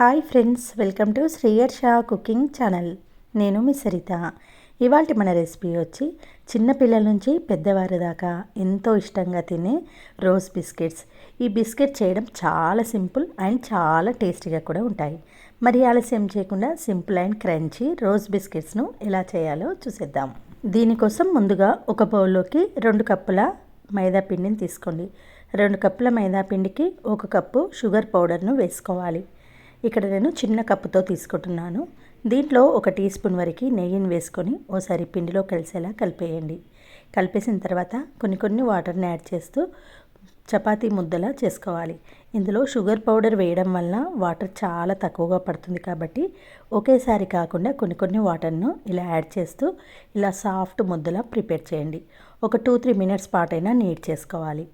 Hi friends welcome to శ్రీయర్ షా cooking channel. నేను మీ సరిత. ఇవాళ మన రెసిపీ వచ్చి చిన్నపిల్లల నుంచి పెద్దవారి దాకా ఎంతో ఇష్టంగా తినే రోజ్ బిస్కెట్స్. ఈ బిస్కెట్ చేయడం చాలా సింపుల్ అండ్ చాలా టేస్టీగా కూడా ఉంటాయి. మరి ఆలస్యం చేయకుండా సింపుల్ అండ్ క్రంచీ రోజ్ బిస్కెట్స్ను ఎలా చేయాలో చూసేద్దాం. దీనికోసం ముందుగా ఒక బౌల్లోకి రెండు కప్పుల మైదా పిండిని తీసుకోండి. రెండు కప్పుల మైదా పిండికి ఒక కప్పు షుగర్ పౌడర్ను వేసుకోవాలి. ఇక్కడ నేను చిన్న కప్పుతో తీసుకుంటున్నాను. దీంట్లో ఒక టీ స్పూన్ వరకు నెయ్యిని వేసుకొని ఓసారి పిండిలో కలిసేలా కలిపేయండి. కలిపేసిన తర్వాత కొన్ని కొన్ని వాటర్ని యాడ్ చేస్తూ చపాతీ ముద్దలా చేసుకోవాలి. ఇందులో షుగర్ పౌడర్ వేయడం వల్ల వాటర్ చాలా తక్కువగా పడుతుంది కాబట్టి ఒకేసారి కాకుండా కొన్ని కొన్ని వాటర్ను ఇలా యాడ్ చేస్తూ ఇలా సాఫ్ట్ ముద్దలా ప్రిపేర్ చేయండి. ఒక టూ త్రీ మినిట్స్ పాటైనా నీట్ చేసుకోవాలి.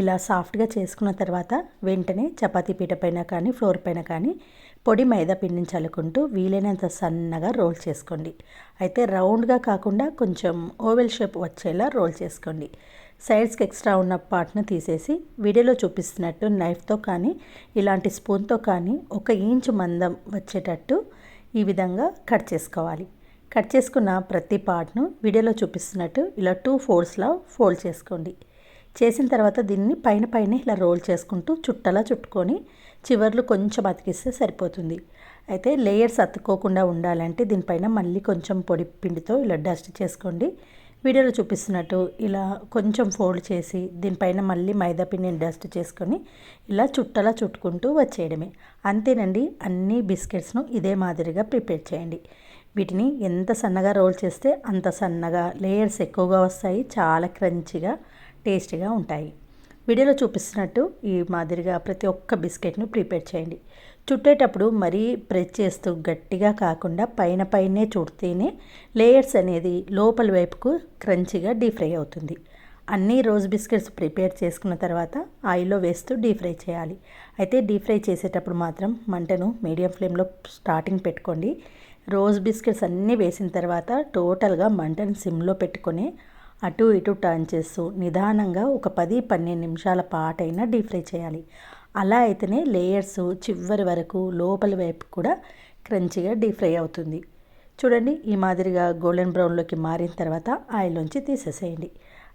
ఇలా సాఫ్ట్గా చేసుకున్న తర్వాత వెంటనే చపాతీ పీట పైన కానీ ఫ్లోర్ పైన కానీ పొడి మైదా పిండిని చల్లుకుంటూ వీలైనంత సన్నగా రోల్ చేసుకోండి. అయితే రౌండ్గా కాకుండా కొంచెం ఓవెల్ షేప్ వచ్చేలా రోల్ చేసుకోండి. సైడ్స్కి ఎక్స్ట్రా ఉన్న పార్ట్ను తీసేసి వీడియోలో చూపిస్తున్నట్టు నైఫ్తో కానీ ఇలాంటి స్పూన్తో కానీ ఒక ఇంచు మందం వచ్చేటట్టు ఈ విధంగా కట్ చేసుకోవాలి. కట్ చేసుకున్న ప్రతి పార్ట్ను వీడియోలో చూపిస్తున్నట్టు ఇలా టూ ఫోర్స్లో ఫోల్డ్ చేసుకోండి. చేసిన తర్వాత దీన్ని పైన పైన ఇలా రోల్ చేసుకుంటూ చుట్టలా చుట్టుకొని చివర్లు కొంచెం అతికిస్తే సరిపోతుంది. అయితే లేయర్స్ అతుక్కోకుండా ఉండాలంటే దీనిపైన మళ్ళీ కొంచెం పొడి పిండితో ఇలా డస్ట్ చేసుకోండి. వీడియోలో చూపిస్తున్నట్టు ఇలా కొంచెం ఫోల్డ్ చేసి దీనిపైన మళ్ళీ మైదా పిండిని డస్ట్ చేసుకొని ఇలా చుట్టలా చుట్టుకుంటూ వచ్చేయడమే. అంతేనండి అన్ని బిస్కెట్స్ను ఇదే మాదిరిగా ప్రిపేర్ చేయండి. వీటిని ఎంత సన్నగా రోల్ చేస్తే అంత సన్నగా లేయర్స్ ఎక్కువగా వస్తాయి చాలా క్రంచిగా టేస్టీగా ఉంటాయి. వీడియోలో చూపిస్తున్నట్టు ఈ మాదిరిగా ప్రతి ఒక్క బిస్కెట్ను ప్రిపేర్ చేయండి. చుట్టేటప్పుడు మరీ ప్రెస్ చేస్తూ గట్టిగా కాకుండా పైన పైనే చుడితేనే లేయర్స్ అనేది లోపల వైపుకు క్రంచిగా డీప్ ఫ్రై అవుతుంది. అన్ని రోజ్ బిస్కెట్స్ ప్రిపేర్ చేసుకున్న తర్వాత ఆయిల్లో వేస్తూ డీప్ ఫ్రై చేయాలి. అయితే డీప్ ఫ్రై చేసేటప్పుడు మాత్రం మంటను మీడియం ఫ్లేమ్లో స్టార్టింగ్ పెట్టుకోండి. రోజ్ బిస్కెట్స్ అన్నీ వేసిన తర్వాత టోటల్గా మంటను సిమ్లో పెట్టుకొని అటు ఇటు టర్న్ చేస్తూ నిదానంగా ఒక పది పన్నెండు నిమిషాల పాటైనా డీప్ ఫ్రై చేయాలి. అలా అయితేనే లేయర్స్ చివరి వరకు లోపల వైపు కూడా క్రంచిగా డీప్ ఫ్రై అవుతుంది. చూడండి ఈ మాదిరిగా గోల్డెన్ బ్రౌన్లోకి మారిన తర్వాత ఆయిల్లోంచి తీసేసేయండి.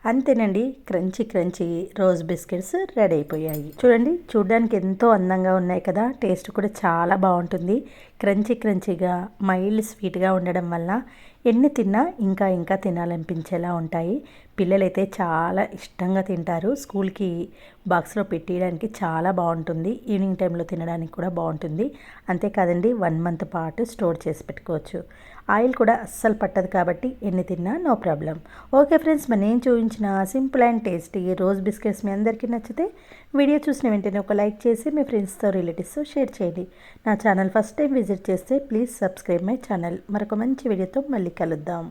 అంతేనండి. Crunchy crunchy rose biscuits ready అయిపోయాయి. చూడండి చూడడానికి ఎంతో అందంగా ఉన్నాయి కదా. టేస్ట్ కూడా చాలా బాగుంటుంది. క్రంచీ క్రంచీగా మైల్డ్ స్వీట్గా ఉండడం వల్ల ఎన్ని తిన్నా ఇంకా ఇంకా తినాలనిపించేలా ఉంటాయి. పిల్లలైతే చాలా ఇష్టంగా తింటారు. స్కూల్కి బాక్స్లో పెట్టేయడానికి చాలా బాగుంటుంది. ఈవినింగ్ టైంలో తినడానికి కూడా బాగుంటుంది. అంతేకాదండి వన్ మంత్ పాటు స్టోర్ చేసి పెట్టుకోవచ్చు. ఆయిల్ కూడా అస్సలు పట్టదు కాబట్టి ఎన్ని తిన్నా నో ప్రాబ్లం. ఓకే ఫ్రెండ్స్ మరి నేను చూపించిన simple and tasty rose biscuits మీ అందరికీ నచ్చితే వీడియో చూసిన వెంటనే ఒక లైక్ చేసి మీ ఫ్రెండ్స్తో రిలేటివ్స్తో షేర్ చేయండి. నా ఛానల్ ఫస్ట్ టైం విజిట్ చేస్తే ప్లీజ్ సబ్స్క్రైబ్ మై ఛానల్. మరొక మంచి వీడియోతో మళ్ళీ కలుద్దాం.